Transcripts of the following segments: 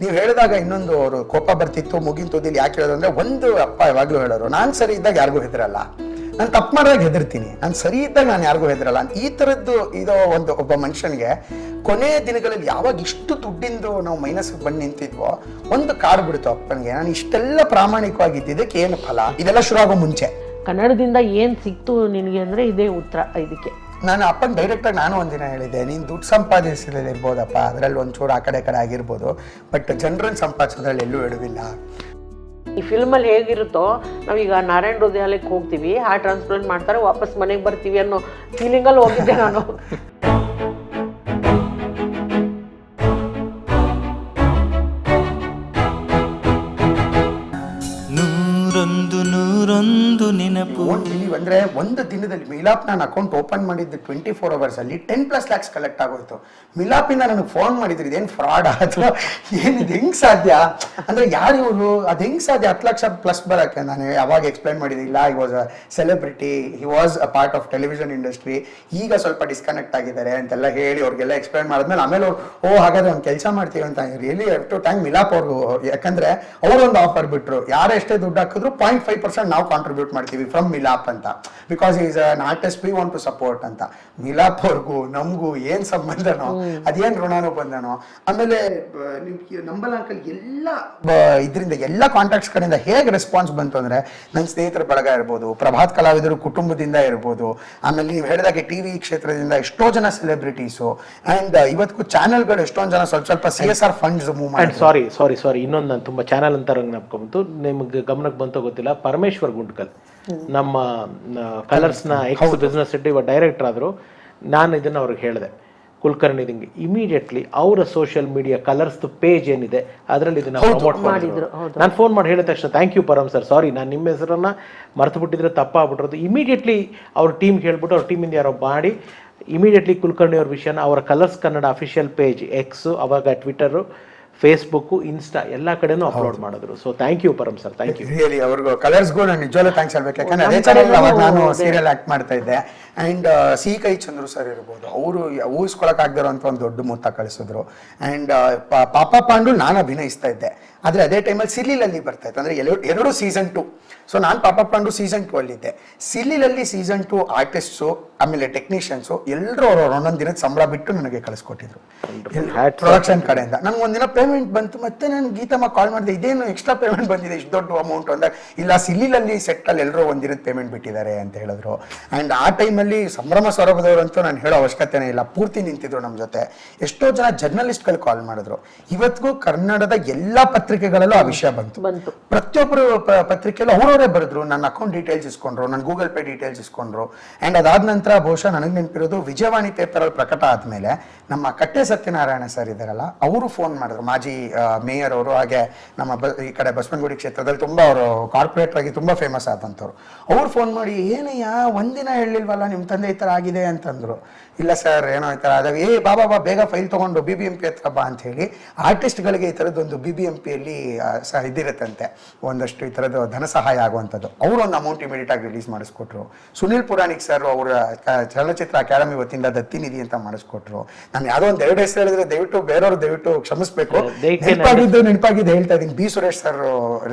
ನೀವು ಹೇಳಿದಾಗ ಇನ್ನೊಂದು ಅವರು ಕೋಪ ಬರ್ತಿತ್ತು, ಮುಗಿನ ತುದಿಲಿ ಯಾಕೆ ಹೇಳೋದು ಅಂದ್ರೆ ಒಂದು ಅಪ್ಪ ಯಾವಾಗ್ಲೂ ಹೇಳೋರು, ನಾನು ಸರಿ ಇದ್ದಾಗ ಯಾರಿಗೂ ಹೆದರಲ್ಲ. ನಾನು ತಪ್ಪು ಮಾಡಿದಾಗ ಹೆದರ್ತೀನಿ. ನಾನು ಸರಿ ಇದ್ದಾಗ ನಾನು ಯಾರಿಗೂ ಹೆದರಲ್ಲ. ಈ ಥರದ್ದು ಇದು ಒಂದು ಒಬ್ಬ ಮನುಷ್ಯನಿಗೆ ಕೊನೆಯ ದಿನಗಳಲ್ಲಿ ಯಾವಾಗ ಇಷ್ಟು ದುಡ್ಡಿಂದು ನಾವು ಮೈನಸ್ಗೆ ಬಂದು ನಿಂತಿದ್ವೋ, ಒಂದು ಕಾಡು ಬಿಡ್ತು ಅಪ್ಪನಿಗೆ. ನಾನು ಇಷ್ಟೆಲ್ಲ ಪ್ರಾಮಾಣಿಕವಾಗಿದ್ದಕ್ಕೆ ಏನು ಫಲ? ಇದೆಲ್ಲ ಶುರು ಆಗೋ ಮುಂಚೆ. ಕನ್ನಡದಿಂದ ಏನು ಸಿಕ್ತು ನಿನಗೆ ಅಂದರೆ ಇದೇ ಉತ್ತರ, ಇದಕ್ಕೆ. ನಾನು ಅಪ್ಪನ ಡೈರೆಕ್ಟಾಗಿ ನಾನು ಒಂದಿನ ಹೇಳಿದ್ದೆ, ನೀನು ದುಡ್ಡು ಸಂಪಾದಿಸಿರ್ಬೋದಪ್ಪ ಅದರಲ್ಲಿ ಒಂಚೂರು ಆ ಕಡೆ ಕಡೆ ಆಗಿರ್ಬೋದು ಬಟ್ ಜನರನ್ನು ಸಂಪಾದಿಸೋದ್ರಲ್ಲಿ ಎಲ್ಲೂ ಎಡವಿಲ್ಲ ಈ ಫಿಲ್ಮಲ್ಲಿ ಹೇಗಿರುತ್ತೋ, ನಾವೀಗ ನಾರಾಯಣ ಹೃದಯಾಲಯಕ್ಕೆ ಹೋಗ್ತೀವಿ ಹಾರ್ಟ್ ಟ್ರಾನ್ಸ್ಪ್ಲಾಂಟ್ ಮಾಡ್ತಾರೆ, ವಾಪಸ್ ಮನೆಗೆ ಬರ್ತೀವಿ ಅನ್ನೋ ಫೀಲಿಂಗಲ್ಲಿ ಹೋಗಿದ್ದೆ ನಾನು. ಅಂದ್ರೆ ಒಂದು ದಿನದಲ್ಲಿ ಮಿಲಾಪ್ ನಾನು ಅಕೌಂಟ್ ಓಪನ್ ಮಾಡಿದ್ದು ಟ್ವೆಂಟಿ ಫೋರ್ ಅವರ್ಸ್ ಅಲ್ಲಿ ಟೆನ್ ಪ್ಲಸ್ ಲ್ಯಾಕ್ಸ್ ಕಲೆಕ್ಟ್ ಆಗೋಯ್ತು. ಮಿಲಾಪಿಂದ ನನಗೆ ಫೋನ್ ಮಾಡಿದ್ರು, ಇದೇನು ಫ್ರಾಡ್ ಅಥವಾ ಏನಿದೆ ಹೆಂಗೆ ಸಾಧ್ಯ? ಅಂದ್ರೆ ಯಾರು ಇವರು? ಅದು ಹೆಂಗೆ ಸಾಧ್ಯ? ಹತ್ತು ಲಕ್ಷ ಪ್ಲಸ್ ಬರಕ್ಕೆ ನಾನು ಯಾವಾಗ ಎಕ್ಸ್ಪ್ಲೈನ್ ಮಾಡಿದ್ದೆ ಇಲ್ಲ I was a celebrity he was a part of television industry ಈಗ ಸ್ವಲ್ಪ ಡಿಸ್ಕನೆಕ್ಟ್ ಆಗಿದ್ದಾರೆ ಅಂತೆಲ್ಲ ಹೇಳಿ ಅವ್ರಿಗೆಲ್ಲ ಎಕ್ಸ್ಪ್ಲೈನ್ ಮಾಡಿದ್ಮೇಲೆ ಆಮೇಲೆ ಅವ್ರು, ಓ, ಹಾಗಾದ್ರೆ ಒಂದು ಕೆಲಸ ಮಾಡ್ತೀವಿ ಅಂತ ರಿಯಲಿ ಟು ಟ್ಯಾಂಕ್ ಮಿಲಾಪ್ ಅವ್ರಿಗೂ. ಯಾಕಂದ್ರೆ ಅವರೊಂದು ಆಫರ್ ಬಿಟ್ರು. ಯಾರು ಎಷ್ಟೇ ದುಡ್ಡು ಹಾಕಿದ್ರು ಪಾಯಿಂಟ್ ಫೈವ್ ಪರ್ಸೆಂಟ್ ನಾವು ಕಾಂಟ್ರಿಬ್ಯೂಟ್ ಮಾಡ್ತೀವಿ ಫ್ರಮ್ ಮಿಲಾಪ್ ಅಂತ. Because is an artist we want to support ಅಂತ. ಮಿಲಾಪ್ ಅವ್ರಿಗೂ ನಮಗೂ ಏನ್ ಸಂಬಂಧನೋ ಅದೇನ್ ಋಣನೋ ಬಂದನೋ ಆಮೇಲೆ ನಂಬಲ್ ಅಂಕಲ್ ಎಲ್ಲ ಇದರಿಂದ ಎಲ್ಲ ಕಾಂಟ್ಯಾಕ್ಟ್ಸ್ ಕಡೆಯಿಂದ ಹೇಗೆ ರೆಸ್ಪಾನ್ಸ್ ಬಂತು ಅಂದ್ರೆ ನನ್ನ ಸ್ನೇಹಿತರ ಬಳಗ ಇರ್ಬೋದು ಪ್ರಭಾತ್ ಕಲಾವಿದರು ಕುಟುಂಬದಿಂದ ಇರ್ಬೋದು ಆಮೇಲೆ ನೀವು ಹೇಳಿದಾಗೆ ಟಿವಿ ಕ್ಷೇತ್ರದಿಂದ ಎಷ್ಟೋ ಜನ ಸೆಲೆಬ್ರಿಟೀಸು ಅಂಡ್ ಇವತ್ತಿಗೂ ಚಾನೆಲ್ಗಳು ಎಷ್ಟೊಂದು ಜನ ಸ್ವಲ್ಪ ಸ್ವಲ್ಪ C S R funds move ಮಾಡಿ ಸಾರಿ ಸಾರಿ ಸಾರಿ ಇನ್ನೊಂದು ನಾನು ತುಂಬ ಚಾನಲ್ ಅಂತ ನಪ್ಕೊಂಬಂತು ನಿಮ್ಗೆ ಗಮನಕ್ಕೆ ಬಂತೋ ಗೊತ್ತಿಲ್ಲ ಪರಮೇಶ್ವರ್ ಗುಂಟ್ಕಲ್ ನಮ್ಮ ಕಲರ್ಸ್ನ ಎಕ್ಸ್ ಬಿಸ್ನೆಸ್ ಇಟ್ಟು ಇವಾಗ ಡೈರೆಕ್ಟರ್ ಆದರು ನಾನು ಇದನ್ನು ಅವ್ರಿಗೆ ಹೇಳಿದೆ. ಕುಲಕರ್ಣಿ ಇದಂಗೆ ಇಮಿಡಿಯೇಟ್ಲಿ ಅವರ ಸೋಷಿಯಲ್ ಮೀಡಿಯಾ ಕಲರ್ಸ್ದು ಪೇಜ್ ಏನಿದೆ ಅದರಲ್ಲಿ ಇದನ್ನ ಪ್ರಮೋಟ್ ಮಾಡಿದ್ರು. ನಾನು ಫೋನ್ ಮಾಡಿ ಹೇಳಿದ ತಕ್ಷಣ thank you Param sir sorry ನಾನು ನಿಮ್ಮ ಹೆಸರನ್ನ ಮರೆತು ಬಿಟ್ಟಿದ್ರೆ ತಪ್ಪಾಗ್ಬಿಟ್ಟಿರೋದು. ಇಮಿಡಿಯೇಟ್ಲಿ ಅವ್ರ ಟೀಮ್ಗೆ ಹೇಳ್ಬಿಟ್ಟು ಅವ್ರ ಟೀಮಿಂದ ಯಾರೋ ಮಾಡಿ ಇಮಿಡಿಯೇಟ್ಲಿ ಕುಲಕರ್ಣಿ ಅವ್ರ ವಿಷಯನ ಅವರ Colors Kannada official page X ಅವಾಗ ಟ್ವಿಟರು ಫೇಸ್ಬುಕ್ಕು ಇನ್ಸ್ಟಾ ಎಲ್ಲ ಕಡೆನೂ ಅಪ್ಲೋಡ್ ಮಾಡಿದ್ರು. So thank you Param sir thank you really ಅವ್ರಿಗೂ ಕಲರ್ಸ್ಗೂ ನಾನು ನಿಜವಾಗ್ಲೂ ಥ್ಯಾಂಕ್ಸ್ ಹೇಳ್ಬೇಕು. ಯಾಕಂದ್ರೆ ಅದೇ ಚಾನಲ್ ನಾನು ಸೀರಿಯಲ್ ಆಕ್ಟ್ ಮಾಡ್ತಾ ಇದ್ದೆ. ಅಂಡ್ ಸಿ ಕೈ ಚಂದ್ರು ಸರ್ ಇರ್ಬೋದು. ಅವರು ಊಹಿಸ್ಕೊಳಕ್ ಆಗದಿರೋ ಅಂತ ಒಂದು ದೊಡ್ಡ ಮೊತ್ತ ಕಳಿಸಿದ್ರು. ಆ್ಯಂಡ್ ಪಾಪ ಪಾಂಡು ನಾನು ಅಭಿನಯಿಸ್ತಾ ಇದ್ದೆ. ಆದ್ರೆ ಅದೇ ಟೈಮಲ್ಲಿ ಸಿಲ್ಲಿಲಲ್ಲಿ ಬರ್ತಾ ಇತ್ತು. ಅಂದ್ರೆ ಎರಡು ಎರಡು ಸೀಸನ್ ಟು ಸೊ ನಾನು ಪಾಪ ಪಾಂಡು ಸೀಸನ್ ಟು ಅಲ್ಲಿದ್ದೆ. ಸಿಲ್ಲಿಲಲ್ಲಿ ಸೀಸನ್ ಟು ಆರ್ಟಿಸ್ಟ್ಸು ಆಮೇಲೆ ಟೆಕ್ನಿಷಿಯನ್ಸು ಎಲ್ಲರೂ ಅವ್ರು ಒಂದೊಂದು ದಿನದ ಸಂಬಳ ಬಿಟ್ಟು ನನಗೆ ಕಳಿಸ್ಕೊಟ್ಟಿದ್ರು. ಪ್ರೊಡಕ್ಷನ್ ಕಡೆಯಿಂದ. ನನಗೆ ಒಂದಿನ ಪೇಮೆಂಟ್ ಬಂತು. ಮತ್ತೆ ನಾನು ಗೀತಮ್ಮ ಕಾಲ್ ಮಾಡಿದೆ ಇದೇನು ಎಕ್ಸ್ಟ್ರಾ ಪೇಮೆಂಟ್ ಬಂದಿದೆ? ಇಷ್ಟು ದೊಡ್ಡ ಅಮೌಂಟ್ ಅಂದಾಗ ಇಲ್ಲ ಸಿಲ್ಲಿಲಲ್ಲಿ ಸೆಟ್ಟಲ್ಲಿ ಎಲ್ಲರೂ ಒಂದಿನದ ಪೇಮೆಂಟ್ ಬಿಟ್ಟಿದ್ದಾರೆ ಅಂತ ಹೇಳಿದ್ರು. ಆ್ಯಂಡ್ ಆ ಟೈಮಲ್ಲಿ ಸಂಭ್ರಮ ಸೌರಭದವರಂತೂ ನಾನು ಹೇಳೋ ಅವಶ್ಯಕತೆನೇ ಇಲ್ಲ. ಪೂರ್ತಿ ನಿಂತಿದ್ರು ನಮ್ಮ ಜೊತೆ. ಎಷ್ಟೋ ಜನ ಜರ್ನಲಿಸ್ಟ್ಗಳು ಕಾಲ್ ಮಾಡಿದ್ರು. ಇವತ್ತಿಗೂ ಕನ್ನಡದ ಎಲ್ಲ ಪತ್ರಿಕೆಗಳಲ್ಲೂ ಆ ವಿಷಯ ಬಂತು. ಪ್ರತಿಯೊಬ್ಬರು ಪತ್ರಿಕೆಯಲ್ಲೂ ಅವರವರೇ ಬರೆದ್ರು. ನನ್ನ ಅಕೌಂಟ್ ಡೀಟೇಲ್ಸ್ ಇಸ್ಕೊಂಡ್ರು ನನ್ನ ಗೂಗಲ್ ಪೇ ಡೀಟೇಲ್ಸ್ ಇಸ್ಕೊಂಡ್ರು. ಆ್ಯಂಡ್ ಅದಾದ ನಂತರ ಬಹುಶಃ ನನಗೆ ನೆನಪಿರೋದು ವಿಜಯವಾಣಿ ಪೇಪರಲ್ಲಿ ಪ್ರಕಟ ಆದಮೇಲೆ ನಮ್ಮ ಕಟ್ಟೆ ಸತ್ಯನಾರಾಯಣ ಸರ್ ಇದ್ದಾರಲ್ಲ ಅವರು ಫೋನ್ ಮಾಡಿದ್ರು. ಮಾಜಿ ಮೇಯರ್ ಅವರು ಹಾಗೆ ನಮ್ಮ ಬ ಈ ಕಡೆ ಬಸವನಗುಡಿ ಕ್ಷೇತ್ರದಲ್ಲಿ ತುಂಬ ಅವರು ಕಾರ್ಪೊರೇಟರ್ ಆಗಿ ತುಂಬ ಫೇಮಸ್ ಆದಂಥವ್ರು ಅವ್ರು ಫೋನ್ ಮಾಡಿ ಏನಯ್ಯ ಒಂದಿನ ಹೇಳಿಲ್ವಲ್ಲ ನಿಮ್ಮ ತಂದೆ ಈ ಥರ ಆಗಿದೆ ಅಂತಂದರು. ಇಲ್ಲ ಸರ್ ಏನೋ ಈ ಥರ ಆದಾಗ ಏ ಬಾಬಾ ಬಾ ಬೇಗ ಫೈಲ್ ತೊಗೊಂಡು ಬಿ ಬಿ ಎಂ ಪಿ ಹತ್ರ ಬಾ ಅಂತ ಹೇಳಿ ಆರ್ಟಿಸ್ಟ್ಗಳಿಗೆ ಈ ಥರದ್ದೊಂದು ಬಿ ಬಿ ಎಂ ಪಿಯಲ್ಲಿ ಸಹ ಇದಿರುತ್ತಂತೆ. ಒಂದಷ್ಟು ಈ ಥರದ್ದು ಧನ ಸಹಾಯ ಆಗುವಂಥದ್ದು. ಅವರೊಂದು ಒಂದು ಅಮೌಂಟ್ ಇಮಿಡಿಯೇಟಾಗಿ ರಿಲೀಸ್ ಮಾಡಿಸ್ಕೊಟ್ರು. ಸುನಿಲ್ ಪುರಾಣಿಕ್ ಸರ್ ಅವರ ಚಲನಚಿತ್ರ ಅಕಾಡೆಮಿ ವತಿಯಿಂದ ದತ್ತಿ ನಿಧಿ ಅಂತ ಮಾಡಿಸ್ಕೊಟ್ರು. ನಾನು ಯಾವುದೋ ಒಂದು ಎರಡು ಹೆಸರು ಹೇಳಿದ್ರೆ ದಯವಿಟ್ಟು ಬೇರೆಯವರು ದಯವಿಟ್ಟು ಕ್ಷಮಿಸಬೇಕು. ನೆನಪಾಗಿದ್ದು ನೆನಪಾಗಿದ್ದು ಹೇಳ್ತಾ ಇದ್ದೀನಿ. ಬಿ ಸುರೇಶ್ ಸರ್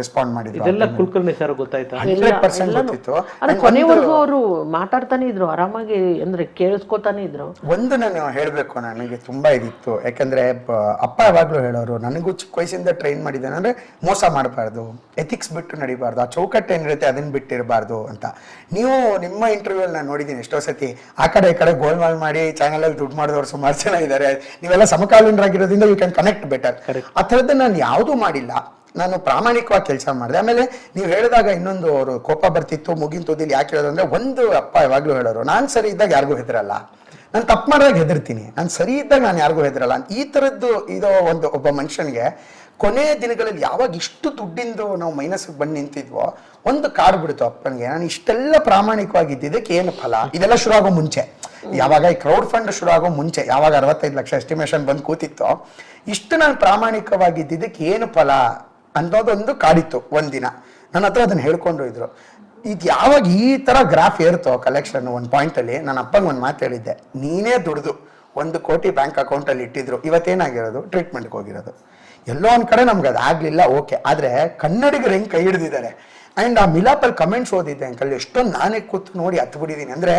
ರೆಸ್ಪಾಂಡ್ ಮಾಡಿದ್ರು. ಇದೆಲ್ಲ ಕುಲಕರ್ಣಿ ಸರ್ ಗೊತ್ತಾಯ್ತು? ಹಂಡ್ರೆಡ್ ಪರ್ಸೆಂಟ್ ಗೊತ್ತಿತ್ತು. ಅದೇ ಕೊನೆವರೆಗೂ ಅವರು ಮಾತಾಡ್ತಾನೆ ಇದ್ರು. ಆರಾಮಾಗಿ ಅಂದ್ರೆ ಕೇಳಿಸ್ಕೊತಾನೆ ಇದ್ರು. ಒಂದು ನಾನು ಹೇಳಬೇಕು ನನಗೆ ತುಂಬಾ ಇದಿತ್ತು. ಯಾಕಂದ್ರೆ ಬ- ಅಪ್ಪ ಯಾವಾಗ್ಲೂ ಹೇಳೋರು ನನಗೂ ಚಿಕ್ಕ ವಯಸ್ಸಿಂದ ಟ್ರೈನ್ ಮಾಡಿದ್ದಾನೆ ಅಂದ್ರೆ ಮೋಸ ಮಾಡಬಾರ್ದು. ಎಥಿಕ್ಸ್ ಬಿಟ್ಟು ನಡಿಬಾರ್ದು. ಆ ಚೌಕಟ್ಟು ಏನಿರುತ್ತೆ ಅದನ್ನ ಬಿಟ್ಟಿರಬಾರ್ದು ಅಂತ. ನೀವು ನಿಮ್ಮ ಇಂಟರ್ವ್ಯೂ ನಾನು ನೋಡಿದ್ದೀನಿ ಎಷ್ಟೋ ಸತಿ ಆ ಕಡೆ ಈ ಕಡೆ ಗೋಲ್ಮಾಲ್ ಮಾಡಿ ಚಾನಲ್ ಅಲ್ಲಿ ದುಡ್ಡು ಮಾಡಿದವರು ಸುಮಾರು ಜನ ಇದ್ದಾರೆ. ನೀವೆಲ್ಲ ಸಮಕಾಲೀನರಾಗಿರೋದ್ರಿಂದ ಯು ಕ್ಯಾನ್ ಕನೆಕ್ಟ್ ಬೆಟರ್ ಆ ಥರದ್ದು ನಾನು ಯಾವುದೂ ಮಾಡಿಲ್ಲ. ನಾನು ಪ್ರಾಮಾಣಿಕವಾಗಿ ಕೆಲಸ ಮಾಡಿದೆ. ಆಮೇಲೆ ನೀವು ಹೇಳಿದಾಗ ಇನ್ನೊಂದು ಅವರು ಕೋಪ ಬರ್ತಿತ್ತು, ಮುಗಿನ ತುದಿಲಿ ಯಾಕೆ ಹೇಳೋದು ಅಂದ್ರೆ ಒಂದು ಅಪ್ಪ ಯಾವಾಗಲೂ ಹೇಳೋರು, ನಾನು ಸರಿ ಇದ್ದಾಗ ಯಾರಿಗೂ ಹೆದರಲ್ಲ. ನಾನು ತಪ್ಪು ಮಾಡಿದಾಗ ಹೆದರ್ತೀನಿ. ನಾನು ಸರಿ ಇದ್ದಾಗ ನಾನು ಯಾರಿಗೂ ಹೆದರಲ್ಲ. ಈ ಥರದ್ದು ಇದು ಒಂದು ಒಬ್ಬ ಮನುಷ್ಯನಿಗೆ ಕೊನೆಯ ದಿನಗಳಲ್ಲಿ ಯಾವಾಗ ಇಷ್ಟು ದುಡ್ಡಿಂದು ನಾವು ಮೈನಸ್ಗೆ ಬಂದು ನಿಂತಿದ್ವೋ, ಒಂದು ಕಾರ್ಡ್ ಬಿಡ್ತು ಅಪ್ಪನಿಗೆ. ನಾನು ಇಷ್ಟೆಲ್ಲ ಪ್ರಾಮಾಣಿಕವಾಗಿದ್ದಕ್ಕೆ ಏನು ಫಲ? ಇದೆಲ್ಲ ಶುರು ಆಗೋ ಮುಂಚೆ. ಯಾವಾಗ ಈ ಕ್ರೌಡ್ ಫಂಡ್ ಶುರು ಆಗೋ ಮುಂಚೆ, ಯಾವಾಗ ಅರವತ್ತೈದು ಲಕ್ಷ ಎಸ್ಟಿಮೇಷನ್ ಬಂದು ಕೂತಿತ್ತು, ಇಷ್ಟು ನಾನು ಪ್ರಾಮಾಣಿಕವಾಗಿದ್ದಕ್ಕೆ ಏನು ಫಲ? ಅನ್ನೋದೊಂದು ಕಾಡಿತ್ತು ಒಂದಿನ. ನನ್ನ ಹತ್ರ ಅದನ್ನ ಹೇಳ್ಕೊಂಡು ಇದ್ರು ಇದು ಯಾವಾಗ ಈ ತರ ಗ್ರಾಫ್ ಏರ್ತೋ ಕಲೆಕ್ಷನ್ ಒಂದು ಪಾಯಿಂಟಲ್ಲಿ ನನ್ನ ಅಪ್ಪಂಗೆ ಒಂದು ಮಾತು ಹೇಳಿದ್ದೆ. ನೀನೇ ದುಡ್ದು ಒಂದು ಕೋಟಿ ಬ್ಯಾಂಕ್ ಅಕೌಂಟಲ್ಲಿ ಇಟ್ಟಿದ್ರು, ಇವತ್ತೇನಾಗಿರೋದು? ಟ್ರೀಟ್ಮೆಂಟ್ಗೆ ಹೋಗಿರೋದು. ಎಲ್ಲೋ ಒಂದ್ ಕಡೆ ನಮ್ಗೆ ಆಗಲಿಲ್ಲ ಓಕೆ ಆದ್ರೆ ಕನ್ನಡಿಗರು ಹೆಂಗೆ ಕೈ ಹಿಡಿದಿದ್ದಾರೆ? ಅಂಡ್ ಆ ಮಿಲಾಪಲ್ಲಿ ಕಮೆಂಟ್ಸ್ ಓದಿದ್ದೆ ಅಂಕಲ್, ಎಷ್ಟೊಂದು ನಾನೇ ಕೂತು ನೋಡಿ ಹತ್ತು ಬಿಟ್ಟಿದ್ದೀನಿ ಅಂದರೆ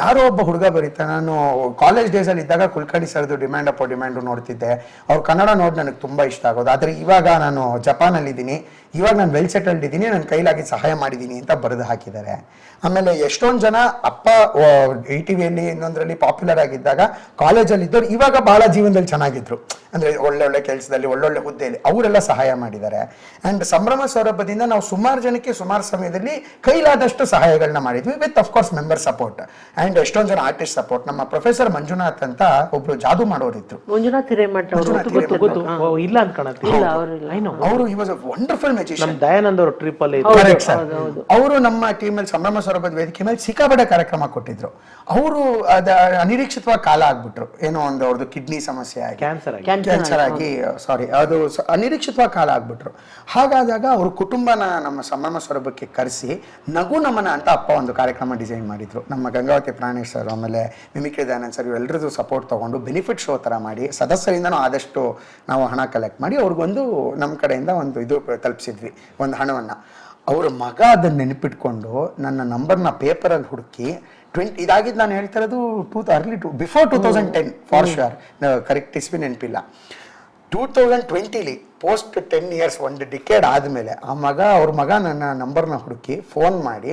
ಯಾರೋ ಒಬ್ಬ ಹುಡುಗ ಬರೀತಾ ನಾನು ಕಾಲೇಜ್ ಡೇಸಲ್ಲಿ ಇದ್ದಾಗ ಕುಲ್ಕರ್ಣಿ ಸರ್ದು ಡಿಮ್ಯಾಂಡ್ ಅಪ್ಪ ಡಿಮ್ಯಾಂಡು ನೋಡ್ತಿದ್ದೆ. ಅವ್ರು ಕನ್ನಡ ನೋಡಿ ನನಗೆ ತುಂಬ ಇಷ್ಟ ಆಗೋದು. ಆದರೆ ಇವಾಗ ನಾನು ಜಪಾನಲ್ಲಿ ಇದ್ದೀನಿ ಇವಾಗ ನಾನು ವೆಲ್ ಸೆಟಲ್ಡ್ ಇದ್ದೀನಿ ನನ್ನ ಕೈಲಾಗಿ ಸಹಾಯ ಮಾಡಿದ್ದೀನಿ ಅಂತ ಬರೆದು ಹಾಕಿದ್ದಾರೆ. ಆಮೇಲೆ ಎಷ್ಟೊಂದು ಜನ ಅಪ್ಪ ಇ ಟಿ ವಿಯಲ್ಲಿ ಇನ್ನೊಂದರಲ್ಲಿ ಪಾಪ್ಯುಲರ್ ಆಗಿದ್ದಾಗ ಕಾಲೇಜಲ್ಲಿ ಇದ್ದವ್ರು ಇವಾಗ ಬಹಳ ಜೀವನದಲ್ಲಿ ಚೆನ್ನಾಗಿದ್ರು. ಅಂದ್ರೆ ಒಳ್ಳೆ ಒಳ್ಳೆ ಕೆಲಸದಲ್ಲಿ ಒಳ್ಳೊಳ್ಳೆ ಹುದ್ದೆಯಲ್ಲಿ ಅವರೆಲ್ಲ ಸಹಾಯ ಮಾಡಿದ್ದಾರೆ. ಅಂಡ್ ಸಂಭ್ರಮ ಸೌರಭದಿಂದ ನಾವು ಸುಮಾರು ಜನಕ್ಕೆ ಸುಮಾರು ಸಮಯದಲ್ಲಿ ಕೈಲಾದಷ್ಟು ಸಹಾಯಗಳನ್ನ ಮಾಡಿದ್ವಿ with of course member support and ಎಷ್ಟೊಂದು ಜನ ಆರ್ಟಿಸ್ಟ್ ಸಪೋರ್ಟ್ ನಮ್ಮ ಪ್ರೊಫೆಸರ್ ಮಂಜುನಾಥ್ ಅಂತ ಒಬ್ರು ಜಾದು ಮಾಡೋರಿದ್ರು. ಮಂಜುನಾಥ್ ಹಿರೇಮಠ ಅವರು ಇಲ್ಲ ಅವರು ಇವಾಗ ವಂಡರ್ಫುಲ್ ಮೆಜಿಷಿಯನ್ ನಮ್ ದಯಾನಂದ್ ಅವರು ಟ್ರಿಪ್ ಅಲ್ಲಿ ಕರೆಕ್ಟ್ ಸರ್ ಅವರು ನಮ್ಮ ಟೀಮಲ್ಲಿ ಸಂಭ್ರಮ ಸ್ವರೂಪದ ವೇದಿಕೆ ಮೇಲೆ ಸಿಕ್ಕಾಪಟ್ಟೆ ಕಾರ್ಯಕ್ರಮ ಕೊಟ್ಟಿದ್ರು. ಅವರು ಅದ ಅನಿರೀಕ್ಷಿತವಾಗಿ ಕಾಲ ಆಗ್ಬಿಟ್ರು. ಏನೋ ಒಂದು ಅವ್ರದ್ದು ಕಿಡ್ನಿ ಸಮಸ್ಯೆ ಆಗಿ. ಕ್ಯಾನ್ಸರ್ ಆಗಿ. ಕ್ಯಾನ್ಸರ್ ಆಗಿ ಸಾರಿ ಅದು ಸ- ಅನಿರೀಕ್ಷಿತವಾಗಿ ಕಾಲ ಆಗ್ಬಿಟ್ರು. ಹಾಗಾದಾಗ ಅವ್ರ ಕುಟುಂಬನ ನಮ್ಮ ಸಂಭ್ರಮ ಸ್ವರೂಪಕ್ಕೆ ಕರೆಸಿ ನಗು ನಮನ ಅಂತ ಅಪ್ಪ ಒಂದು ಕಾರ್ಯಕ್ರಮ ಡಿಸೈನ್ ಮಾಡಿದ್ರು. ನಮ್ಮ ಗಂಗಾವತಿ ಪ್ರಾಣೇಶ್ ಸರ್ ಆಮೇಲೆ ಮಿಮಿಕ್ರಿ ದಯಾನಂದ್ ಸರ್ ಇವೆಲ್ಲರದ್ದು ಸಪೋರ್ಟ್ ತಗೊಂಡು ಬೆನಿಫಿಟ್ ಶೋ ಥರ ಮಾಡಿ ಸದಸ್ಯರಿಂದನೂ ಆದಷ್ಟು ನಾವು ಹಣ ಕಲೆಕ್ಟ್ ಮಾಡಿ ಅವ್ರಿಗೊಂದು ನಮ್ಮ ಕಡೆಯಿಂದ ಒಂದು ಇದು ತಲುಪಿಸಿದ್ವಿ ಒಂದು ಹಣವನ್ನು. ಅವರ ಮಗ ಅದನ್ನು ನೆನಪಿಟ್ಕೊಂಡು ನನ್ನ ನಂಬರ್ನ ಪೇಪರಲ್ಲಿ ಹುಡುಕಿ ಟ್ವೆಂಟಿ ಇದಾಗಿದ್ದು ನಾನು ಹೇಳ್ತಾ ಇರೋದು too early to before two thousand ten for sure correct ಇಸ್ವಿ ನೆನಪಿಲ್ಲ. ಟೂ ತೌಸಂಡ್ ಟ್ವೆಂಟಿಲಿ ಪೋಸ್ಟ್ ಟೆನ್ ಇಯರ್ಸ್ ಒಂದು ಡಿಕೇಡ್ ಆದಮೇಲೆ ಆ ಮಗ ಅವ್ರ ಮಗ ನನ್ನ ನಂಬರ್ನ ಹುಡುಕಿ ಫೋನ್ ಮಾಡಿ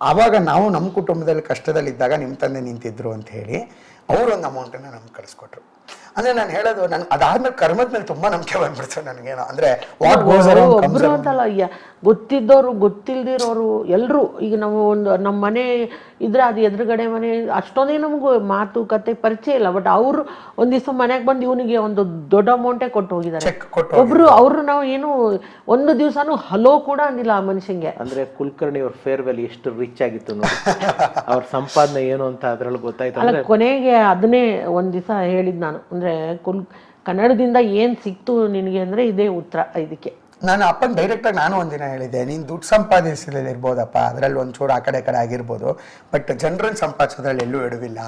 ಆವಾಗ ನಾವು ನಮ್ಮ ಕುಟುಂಬದಲ್ಲಿ ಕಷ್ಟದಲ್ಲಿದ್ದಾಗ ನಿಮ್ಮ ತಂದೆ ನಿಂತಿದ್ರು ಅಂತ ಹೇಳಿ ಅವರೊಂದು ಅಮೌಂಟನ್ನು ನಮ್ಗೆ ಕಳಿಸ್ಕೊಟ್ರು. ಅಂದ್ರೆ ನಾನು ಹೇಳೋದು ನನ್ ಅದಾದ್ಮೇಲೆ ಕರ್ಮದ ಮೇಲೆ ತುಂಬಾ ನಂಬಿಕೆ ಬಂದ್ಬಿಡ್ತು ನನಗೇನೋ. ಅಂದ್ರೆ ವಾಟ್ ಗೋಸ್ ಅಂತಲ್ಲ ಅಯ್ಯ ಗೊತ್ತಿದ್ದವರು ಗೊತ್ತಿಲ್ದಿರೋರು ಎಲ್ಲರೂ ಈಗ ನಾವು ಒಂದು ನಮ್ಮ ಮನೆ ಇದ್ರೆ ಅದು ಎದುರುಗಡೆ ಮನೆ ಅಷ್ಟೊಂದೇ ನಮಗೂ ಮಾತು ಕತೆ ಪರಿಚಯ ಇಲ್ಲ. ಬಟ್ ಅವರು ಒಂದ್ ದಿವಸ ಮನೆಗೆ ಬಂದು ಇವನಿಗೆ ಒಂದು ದೊಡ್ಡ ಅಮೌಂಟೇ ಕೊಟ್ಟು ಹೋಗಿದ್ದಾರೆ. ಒಬ್ರು ಅವರು ನಾವು ಏನು ಒಂದು ದಿವಸನೂ ಹಲೋ ಕೂಡ ಅಂದಿಲ್ಲ ಆ ಮನುಷ್ಯಂಗೆ. ಅಂದ್ರೆ ಕುಲಕರ್ಣಿ ಅವ್ರ ಫೇರ್ವೆಲ್ ಎಷ್ಟು ರಿಚ್ ಆಗಿತ್ತು ನೋಡಿ. ಅವ್ರ ಸಂಪಾದನೆ ಏನು ಅಂತ ಅದ್ರಲ್ಲಿ ಗೊತ್ತಾಯ್ತಲ್ಲ ಅಂದ್ರೆ ಕೊನೆಗೆ ಅದನ್ನೇ ಒಂದು ದಿವಸ ಹೇಳಿದ್ದು ನಾನು. ಅಂದರೆ ಕುಲ್, ಕನ್ನಡದಿಂದ ಏನು ಸಿಕ್ತು ನಿನಗೆ ಅಂದರೆ ಇದೇ ಉತ್ತರ ಇದಕ್ಕೆ. ನಾನು ಅಪ್ಪನ ಡೈರೆಕ್ಟಾಗಿ ನಾನು ಒಂದಿನ ಹೇಳಿದೆ ನೀನು ದುಡ್ಡು ಸಂಪಾದಿಸಿದಲ್ಲಿ ಇರ್ಬೋದಪ್ಪ, ಅದರಲ್ಲಿ ಒಂಚೂರು ಆ ಕಡೆ ಕಡೆ ಆಗಿರ್ಬೋದು ಬಟ್ ಜನರನ್ನು ಸಂಪಾದಿಸೋದ್ರಲ್ಲಿ ಎಲ್ಲೂ ಎಡವಿಲ್ಲ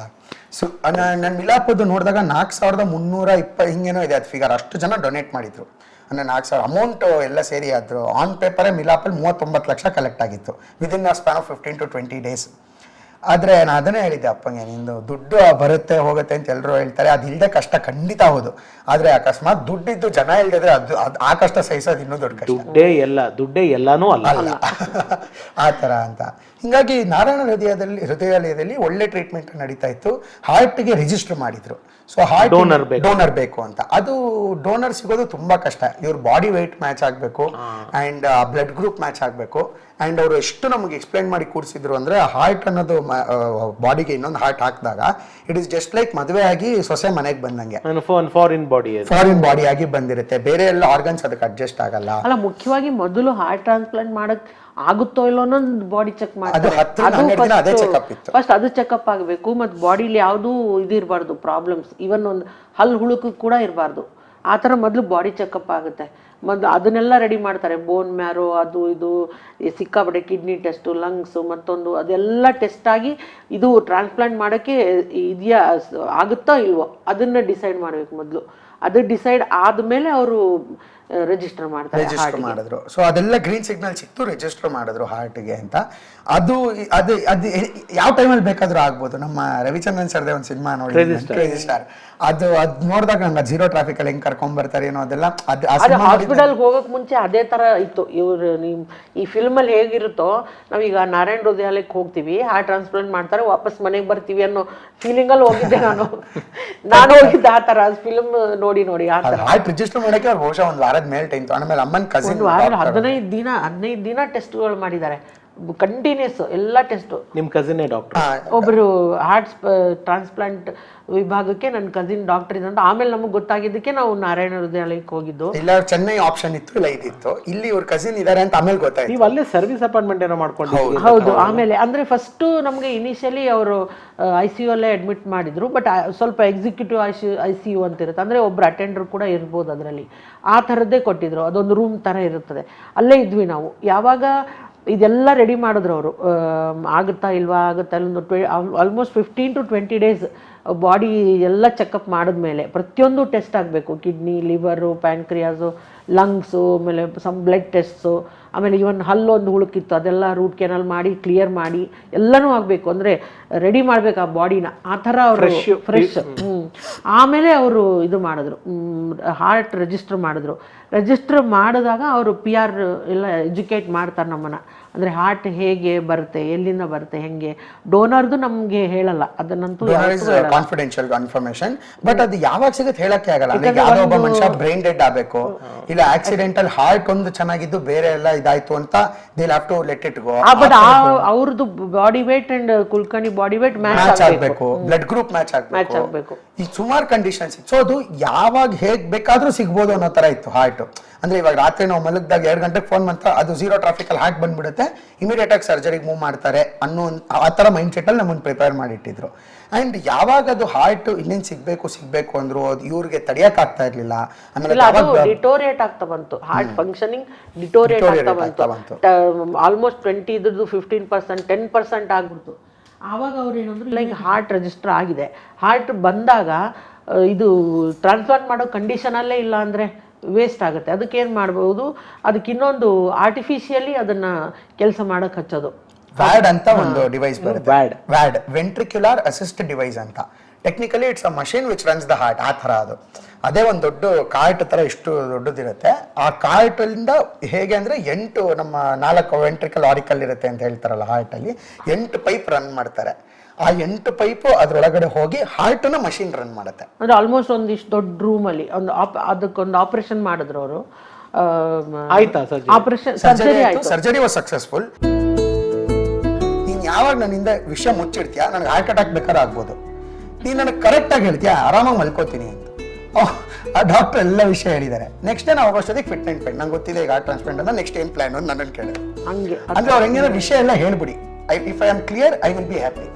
ಸೊ ನನ್ನ ಮಿಲಾಪದ್ದು ನೋಡಿದಾಗ ನಾಲ್ಕು ಸಾವಿರದ ಮುನ್ನೂರ ಇಪ್ಪ ಹಿಂಗೇನೋ ಇದೆ ಅದು ಫಿಗರ್ ಅಷ್ಟು ಜನ ಡೊನೇಟ್ ಮಾಡಿದ್ರು. ಅಂದರೆ ನಾಲ್ಕು ಸಾವಿರ ಅಮೌಂಟ್ ಎಲ್ಲ ಸೇರಿ ಆದರು. ಆನ್ ಪೇಪರೇ ಮಿಲಾಪಲ್ಲಿ ಮೂವತ್ತೊಂಬತ್ತು ಲಕ್ಷ ಕಲೆಕ್ಟ್ ಆಗಿತ್ತು within a span of fifteen to twenty days ಆದ್ರೆ ನಾನು ಅದನ್ನೇ ಹೇಳಿದ್ದೆ ಅಪ್ಪಂಗೆ ನಿಂದು ದುಡ್ಡು ಬರುತ್ತೆ ಹೋಗುತ್ತೆ ಅಂತ ಎಲ್ಲರೂ ಹೇಳ್ತಾರೆ. ಅದು ಇಲ್ಲದೆ ಕಷ್ಟ ಖಂಡಿತ ಹೌದು. ಆದ್ರೆ ಅಕಸ್ಮಾತ್ ದುಡ್ಡಿದ್ದು ಜನ ಇಲ್ದಿದ್ರೆ ಅದು ಅದ್- ಆ ಕಷ್ಟ ಸಹಿಸೋದು ಇನ್ನೂ ದೊಡ್ಡ ಕಷ್ಟ. ದುಡ್ಡೇ ಎಲ್ಲ ದುಡ್ಡೇ ಎಲ್ಲಾನು ಅಲ್ಲ. ಅಲ್ಲ. ಆ ತರ ಅಂತ. ಹಿಂಗಾಗಿ ನಾರಾಯಣ ಹೃದಯದಲ್ಲಿ ಹೃದಯಾಲಯದಲ್ಲಿ ಒಳ್ಳೆ ಟ್ರೀಟ್ಮೆಂಟ್ ನಡೀತಾ ಇತ್ತು. ಹಾರ್ಟ್ಗೆ ರಿಜಿಸ್ಟರ್ ಮಾಡಿದ್ರು. ಸೊ ಹಾರ್ಟ್ ಡೋನರ್ ಬೇಕು. ಡೋನರ್ ಬೇಕು ಅಂತ. ಅದು ಡೋನರ್ ಸಿಗೋದು ತುಂಬಾ ಕಷ್ಟ. ಇವ್ರ ಬಾಡಿ ವೆಯ್ಟ್ ಮ್ಯಾಚ್ ಆಗಬೇಕು. ಅಂಡ್ ಬ್ಲಡ್ ಗ್ರೂಪ್ ಮ್ಯಾಚ್ ಆಗಬೇಕು. ಅಂಡ್ ಅವರು ಎಷ್ಟು ನಮಗೆ ಎಕ್ಸ್ಪ್ಲೈನ್ ಮಾಡಿ ಕೂರಿಸಿದ್ರು ಅಂದ್ರೆ ಹಾರ್ಟ್ ಅನ್ನೋದು ಬಾಡಿಗೆ ಇನ್ನೊಂದು ಹಾರ್ಟ್ ಹಾಕಿದಾಗ ಇಟ್ ಇಸ್ ಜಸ್ಟ್ ಲೈಕ್ ಮದುವೆ ಆಗಿ ಸೊಸೆ ಮನೆಗೆ ಬಂದಂಗೆ. ಫಾರಿನ್ ಬಾಡಿ ಫಾರಿನ್ ಬಾಡಿ ಆಗಿ ಬಂದಿರುತ್ತೆ. ಬೇರೆ ಎಲ್ಲ ಆರ್ಗನ್ಸ್ ಅದಕ್ಕೆ ಅಡ್ಜಸ್ಟ್ ಆಗಲ್ಲ. ಅಲ್ಲ ಮುಖ್ಯವಾಗಿ ಮೊದಲು ಹಾರ್ಟ್ ಟ್ರಾನ್ಸ್ಪ್ಲಾಂಟ್ ಮಾಡಕ್ ಆಗುತ್ತೋ ಇಲ್ಲೋ ಅನ್ನೋದು ಬಾಡಿ ಚೆಕ್ ಮಾಡ್ತಾರೆ. ಇತ್ತು. ಫಸ್ಟ್ ಅದು ಚೆಕಪ್ ಆಗಬೇಕು ಮತ್ತು ಬಾಡಿಲಿ ಯಾವುದೂ ಇದಿರಬಾರ್ದು ಪ್ರಾಬ್ಲಮ್ಸ್ ಇವನ್ ಒಂದು ಹಲ್ ಹುಳುಕು ಕೂಡ ಇರಬಾರ್ದು. ಆ ಥರ ಮೊದಲು ಬಾಡಿ ಚೆಕಪ್ ಆಗುತ್ತೆ. ಮೊದಲು ಅದನ್ನೆಲ್ಲ ರೆಡಿ ಮಾಡ್ತಾರೆ. ಬೋನ್ ಮ್ಯಾರೋ ಅದು ಇದು ಸಿಕ್ಕಾಪಟ್ಟೆ ಕಿಡ್ನಿ ಟೆಸ್ಟು ಲಂಗ್ಸು ಮತ್ತೊಂದು, ಅದೆಲ್ಲ ಟೆಸ್ಟ್ ಆಗಿ ಇದು ಟ್ರಾನ್ಸ್ಪ್ಲಾಂಟ್ ಮಾಡೋಕ್ಕೆ ಇದೆಯಾ ಆಗುತ್ತೋ ಇಲ್ವೋ, ಅದನ್ನು ಡಿಸೈಡ್ ಮಾಡಬೇಕು ಮೊದಲು. ಅದು ಡಿಸೈಡ್ ಆದಮೇಲೆ ಅವರು ರಿಜಿಸ್ಟರ್ ಮಾಡ್ತಾರೆ ರಿಜಿಸ್ಟರ್ ಮಾಡಿದ್ರು. ಸೊ ಅದೆಲ್ಲ ಗ್ರೀನ್ ಸಿಗ್ನಲ್ ಸಿಕ್ತು ರಿಜಿಸ್ಟರ್ ಮಾಡಿದ್ರು ಹಾರ್ಟ್ಗೆ ಅಂತ. ಅದು ಅದು ಅದು ಯಾವ ಟೈಮಲ್ಲಿ ಬೇಕಾದರೂ ಆಗ್ಬೋದು. ನಮ್ಮ ರವಿಚಂದ್ರನ್ ಸರ್ದೇ ಒಂದು ಸಿನಿಮಾ ನೋಡಿ ರಿಜಿಸ್ಟರ್ ಅದು ಅದ್ ನೋಡಿದಾಗ ನಂಗೆ ಜೀರೋ ಟ್ರಾಫಿಕ್ ಅಲ್ಲಿ ಹೆಂಗ್ ಕರ್ಕೊಂಡ್ ಬರ್ತಾರೆ ಏನೋ ಅದೆಲ್ಲ ಅದು ಹಾಸ್ಪಿಟಲ್ ಹೋಗಕ್ ಮುಂಚೆ ಅದೇ ತರ ಇತ್ತು. ಇವ್ರು ನಿಮ್ ಈ ಫಿಲ್ಮಲ್ಲಿ ಹೇಗಿರುತ್ತೋ ನಾವೀಗ ನಾರಾಯಣ ಹೃದಯಾಲಯಕ್ಕೆ ಹೋಗ್ತೀವಿ ಹಾರ್ಟ್ ಟ್ರಾನ್ಸ್ಪ್ಲಾಂಟ್ ಮಾಡ್ತಾರೆ ವಾಪಸ್ ಮನೆಗೆ ಬರ್ತೀವಿ ಅನ್ನೋ ಫೀಲಿಂಗ್ ಅಲ್ಲಿ ಹೋಗಿದ್ದೆ ನಾನು. ನಾನು ಹೋಗಿದ್ದೆ ಆ ತರ ಫಿಲ್ಮ್ ನೋಡಿ ನೋಡಿ ಆ ತರ. ಹಾರ್ಟ್ ರಿಜಿಸ್ಟರ್ ಮಾಡಕ್ಕೆ ಅವ್ರು ಬಹುಶಃ ಒಂದು ವಾರದ ಮೇಲೆ ಟೈಮ್ ಆಮೇಲೆ ಅಮ್ಮನ್ ಕಸಿನ್ ಹದಿನೈದು ದಿನ ಹದಿನೈದು ದಿನ ಟೆಸ್ಟ್ಗಳು ಮಾಡಿದ್ದಾರೆ. ಕಂಟಿನ್ಯೂಸ್ ಎಲ್ಲ ಟೆಸ್ಟು ನಿಮ್ ಕಸಿನೇ ಡಾಕ್ಟರ್ ಒಬ್ಬರು ಹಾರ್ಟ್ ಟ್ರಾನ್ಸ್ಪ್ಲಾಂಟ್ ವಿಭಾಗಕ್ಕೆ ನನ್ನ ಕಸಿನ್ ಡಾಕ್ಟರ್ ಇದಂತ ಆಮೇಲೆ ನಮಗೆ ಗೊತ್ತಾಗಿದ್ದಕ್ಕೆ ನಾವು ನಾರಾಯಣ ಹೃದಯಾಲಯಕ್ಕೆ ಹೋಗಿದ್ದು. ಇಲ್ಲ ಚೆನ್ನೈ ಆಪ್ಷನ್ ಇತ್ತು ಇಲ್ಲ ಇದಿತ್ತು. ಇಲ್ಲಿ ಇವ್ರ ಕಸಿನ್ ಇದಾರೆ ಅಂತ ಆಮೇಲೆ ಗೊತ್ತಾಯ್ತು. ನೀವು ಅಲ್ಲೇ ಸರ್ವಿಸ್ ಅಪಾಯಿಂಟ್ಮೆಂಟ್ ಏನೋ ಮಾಡ್ಕೊಂಡು ಹೌದು. ಆಮೇಲೆ ಅಂದ್ರೆ ಫಸ್ಟ್ ನಮಗೆ ಇನಿಷಿಯಲಿ ಅವರು ಐ ಸಿ ಯು ಅಲ್ಲೇ ಅಡ್ಮಿಟ್ ಮಾಡಿದ್ರು ಬಟ್ ಸ್ವಲ್ಪ executive I C I C U ಅಂತ ಇರುತ್ತೆ. ಅಂದ್ರೆ ಒಬ್ರು ಅಟೆಂಡರ್ ಕೂಡ ಇರ್ಬೋದು ಅದರಲ್ಲಿ. ಆ ಥರದ್ದೇ ಕೊಟ್ಟಿದ್ರು. ಅದೊಂದು ರೂಮ್ ಥರ ಇರುತ್ತದೆ. ಅಲ್ಲೇ ಇದ್ವಿ ನಾವು. ಯಾವಾಗ ಇದೆಲ್ಲ ರೆಡಿ ಮಾಡಿದ್ರು ಅವರು. ಆಗುತ್ತಾ ಇಲ್ವಾ ಆಗುತ್ತಾ ಇಲ್ಲ ಒಂದು ಟ್ವೆ almost fifteen to twenty days body ಎಲ್ಲ ಚೆಕಪ್ ಮಾಡಿದ್ಮೇಲೆ ಪ್ರತಿಯೊಂದು ಟೆಸ್ಟ್ ಆಗಬೇಕು. ಕಿಡ್ನಿ ಲಿವರು ಪ್ಯಾಂಕ್ರಿಯಾಸು ಲಂಗ್ಸು ಆಮೇಲೆ ಸಮ್ ಬ್ಲಡ್ ಟೆಸ್ಟ್ಸು ಆಮೇಲೆ ಇವನ್ ಹಲ್ಲೊಂದು ಹುಳುಕಿತ್ತು ಅದೆಲ್ಲ ರೂಟ್ ಕೆನಲ್ ಮಾಡಿ ಕ್ಲಿಯರ್ ಮಾಡಿ ಎಲ್ಲನೂ ಆಗಬೇಕು. ಅಂದರೆ ರೆಡಿ ಮಾಡಬೇಕು ಆ ಬಾಡಿನ ಆ ಥರ ಅವರು ಫ್ರೆಶ್ ಹ್ಞೂ ಆಮೇಲೆ ಅವರು ಇದು ಮಾಡಿದ್ರು ಹಾರ್ಟ್ ರಿಜಿಸ್ಟರ್ ಮಾಡಿದ್ರು. ರಿಜಿಸ್ಟ್ರ್ ಮಾಡಿದಾಗ ಅವರು ಪಿ ಆರ್ ಎಲ್ಲ ಎಜುಕೇಟ್ ಮಾಡ್ತಾರೆ ನಮ್ಮನ್ನು. ಅಂದರೆ ಹಾರ್ಟ್ ಹೇಗೆ ಬರುತ್ತೆ ಎಲ್ಲಿಂದ ಬರುತ್ತೆ ಹೆಂಗೆ? ಡೋನರ್ದು ನಮಗೆ ಹೇಳಲ್ಲ. ಅದನ್ನಂತೂ ಕಾನ್ಫಿಡೆನ್ಷಿಯಲ್ ಇನ್ಫಾರ್ಮೇಶನ್ ಬಟ್ ಅದು ಯಾವಾಗ ಸಿಗುತ್ತೆ ಹೇಳಕ್ಕೆ ಆಗಲ್ಲ. ಒಬ್ಬ ಮನುಷ್ಯ ಬ್ರೈನ್ ಡೆಡ್ ಆಗಬೇಕು ಇಲ್ಲ ಆಕ್ಸಿಡೆಂಟಲ್ ಹಾರ್ಟ್ ಒಂದು ಚೆನ್ನಾಗಿದ್ದು ಬೇರೆ ಎಲ್ಲ ಇದಾಯ್ತು ಅಂತ they have to let it go but ಅವ್ರದ್ದು body weight and Kulkarni body weight match ಆಗಬೇಕು. ಬ್ಲಡ್ ಗ್ರೂಪ್ ಮ್ಯಾಚ್ ಮ್ಯಾಚ್ ಆಗ್ಬೇಕು. ಆಗಬೇಕು. ಈ ಸುಮಾರು ಕಂಡೀಷನ್ಸ್ ಸೊ ಅದು ಯಾವಾಗ ಹೇಗ್ ಬೇಕಾದ್ರೂ ಸಿಗ್ಬೋದು ಅನ್ನೋ ತರ ಇತ್ತು ಹಾರ್ಟ್ ಅಂದ್ರೆ ಇವಾಗ ರಾತ್ರಿ ನಾವು ಮಲಗಿದಾಗ ಎರಡು ಗಂಟೆಗೆ ಫೋನ್ ಮಾಡ್ತಾ ಅದು ಝೀರೋ ಟ್ರಾಫಿಕ್ ಅಲ್ಲಿ ಹಾರ್ಟ್ ಬಂದ್ಬಿಡುತ್ತೆ. ಇಮಿಡಿಯೇಟ್ ಆಗಿ ಸರ್ಜರಿಗೆ ಮೂವ್ ಮಾಡ್ತಾರೆ ಅನ್ನೋ ಆ ತರ ಮೈಂಡ್ ಸೆಟ್ ಅಲ್ಲಿ ನಮ್ಮನ್ನು ಪ್ರಿಪೇರ್ ಮಾಡಿಟ್ಟಿದ್ರು. ಅಂಡ್ ಯಾವಾಗ ಅದು ಹಾರ್ಟ್ ಇಲ್ಲಿಂದ ಸಿಗ್ಬೇಕು ಸಿಗ್ಬೇಕು ಅಂದ್ರು ಅದು ಇವ್ರಿಗೆ ತಡೆಯೋಕ್ಕಾಗ್ತಾ ಆಗ್ತಾ ಇರ್ಲಿಲ್ಲ. ಆಮೇಲೆ ಡಿಟೋರಿಯೇಟ್ ಆಗ್ತಾ ಬಂತು. ಹಾರ್ಟ್ ಫಂಕ್ಷನಿಂಗ್ ಡಿಟೋರಿಯೇಟ್ ಆಗ್ತಾ ಬಂತು. ಆಲ್ಮೋಸ್ಟ್ ಟ್ವೆಂಟಿ ಇದ್ರದ್ದು ಫಿಫ್ಟೀನ್ ಪರ್ಸೆಂಟ್ ಟೆನ್ ಪರ್ಸೆಂಟ್ ಆಗ್ಬಿಡ್ತು. ಆವಾಗ ಅವ್ರು ಏನಂದ್ರೆ ಲೈಕ್ ಹಾರ್ಟ್ ರಿಜಿಸ್ಟರ್ ಆಗಿದೆ. ಹಾರ್ಟ್ ಬಂದಾಗ ಇದು ಟ್ರಾನ್ಸ್ಪ್ಲಾಂಟ್ ಮಾಡೋ ಕಂಡೀಷನಲ್ಲೇ ಇಲ್ಲ ಅಂದರೆ ವೇಸ್ಟ್ ಆಗುತ್ತೆ. ಅದಕ್ಕೆ ಏನು ಮಾಡ್ಬೋದು ಅದಕ್ಕೆ ಇನ್ನೊಂದು ಆರ್ಟಿಫಿಷಿಯಲಿ ಅದನ್ನ ಕೆಲಸ ಮಾಡೋಕೆ ಹಚ್ಚೋದು. ವ್ಯಾಡ್ ಅಂತ ಒಂದು ಡಿವೈಸ್ ಬರುತ್ತೆ. VAD. VAD. Ventricular assist device ಅಂತ. Technically it's a machine which runs the heart ಆ ಥರ ಅದು. ಅದೇ ಒಂದು ದೊಡ್ಡ ಕಾರ್ಟ್ ತರ ಇಷ್ಟು ದೊಡ್ಡದಿರುತ್ತೆ. ಆ ಕಾರ್ಟ್ ಇಂದ ಹೇಗೆ ಅಂದರೆ ಎಂಟು ನಮ್ಮ ನಾಲ್ಕು ವೆಂಟ್ರಿಕಲ್ ಆರಿಕಲ್ ಇರುತ್ತೆ ಅಂತ ಹೇಳ್ತಾರಲ್ಲ ಹಾರ್ಟ್ ಅಲ್ಲಿ ಎಂಟು ಪೈಪ್ ರನ್ ಮಾಡ್ತಾರೆ. ಆ ಎಂಟು ಪೈಪ್ ಅದರೊಳಗಡೆ ಹೋಗಿ ಹಾರ್ಟನ್ನು ಮಷಿನ್ ರನ್ ಮಾಡುತ್ತೆ. ಅಂದ್ರೆ ಆಲ್ಮೋಸ್ಟ್ ಒಂದಿಷ್ಟು ದೊಡ್ಡ ರೂಮಲ್ಲಿ ಒಂದು ಆಪ್ ಅದಕ್ಕೊಂದು ಆಪರೇಷನ್ ಮಾಡಿದ್ರು ಅವರು. ಆಯ್ತಾ surgery? Operation surgery was successful. ನೀನ್ ಯಾವಾಗ ನನ್ನಿಂದ ವಿಷಯ ಮುಚ್ಚಿಡ್ತೀಯ? ನನಗೆ ಹಾರ್ಟ್ ಅಟ್ಯಾಕ್ ಬೇಕಾದ್ರೆ ಆಗ್ಬೋದು. ನೀನ್ ನನಗೆ ಕರೆಕ್ಟ್ ಆಗಿ ಹೇಳ್ತೀಯ? ಆರಾಮಾಗಿ ಮಲ್ಕೋತೀನಿ. ಆ ಡಾಕ್ಟರ್ ಎಲ್ಲ ವಿಷಯ ಹೇಳಿದ್ದಾರೆ. ನೆಕ್ಸ್ಟ್ ಡೇ ನಾವು ಹೋಗೋಷ್ಟೊತ್ತಿಗೆ ಫಿಟ್ ಅಂಡ್ ಫೈನ್ ನಂಗೆ ಗೊತ್ತಿದೆ ಈಗ ಆ ಟ್ರಾನ್ಸ್ಪ್ಲಾಂಟ್ ಅಂತ ನೆಕ್ಸ್ಟ್ ಏನು ಪ್ಲಾನ್ ಅಂತ ನನ್ನನ್ನು ಕೇಳಿದೆ ಹಂಗೆ. ಅಂದ್ರೆ ಅವ್ರು ಹೆಂಗಿರೋ ವಿಷಯ ಎಲ್ಲ ಹೇಳ್ಬಿಡಿ. I if I am clear I will be happy